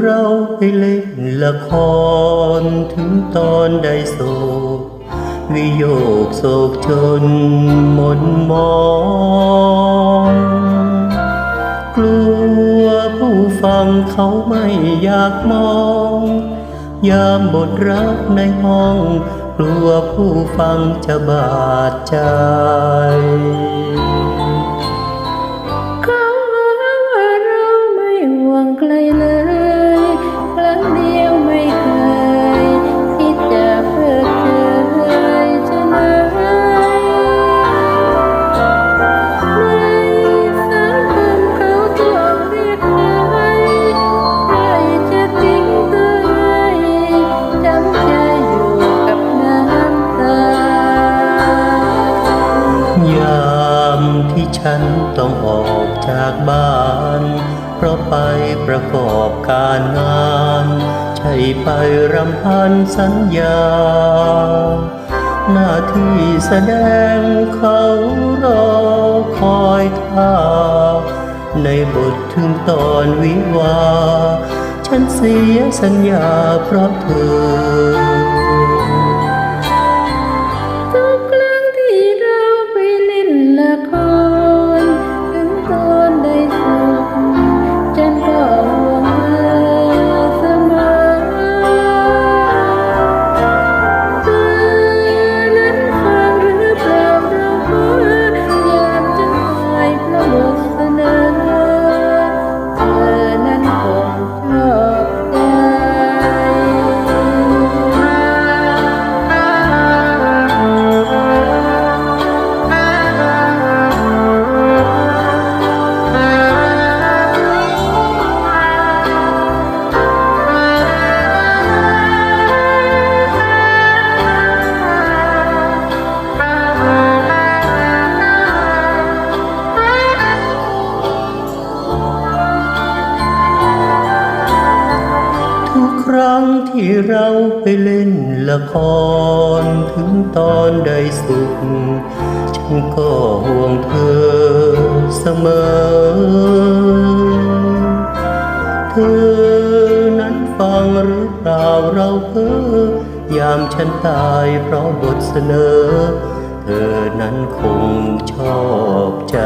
เราไปเล่นละครถึงตอนได้โศก วิโยกโศกจนหมนมอง กลัวผู้ฟังเขาไม่อยากมอง ยามบทรักในห้อง กลัวผู้ฟังจะบาดใจ ฉันต้องออกจากบ้าน เพราะไปประกอบการงาน ใช่ไปรำพันสัญญา หน้าที่แสดงเขารอคอยท่า ในบทถึงตอนวิวา ฉันเสียสัญญาเพราะเธอ รั้งที่เราไปเล่นละคร ถึงตอนได้สุข ฉันก็ห่วงเธอเสมอ เธอนั้นฟังหรือเปล่าเราเพ้อยามฉันตายเพราะบทเสนอ เธอนั้นคงชอบใจ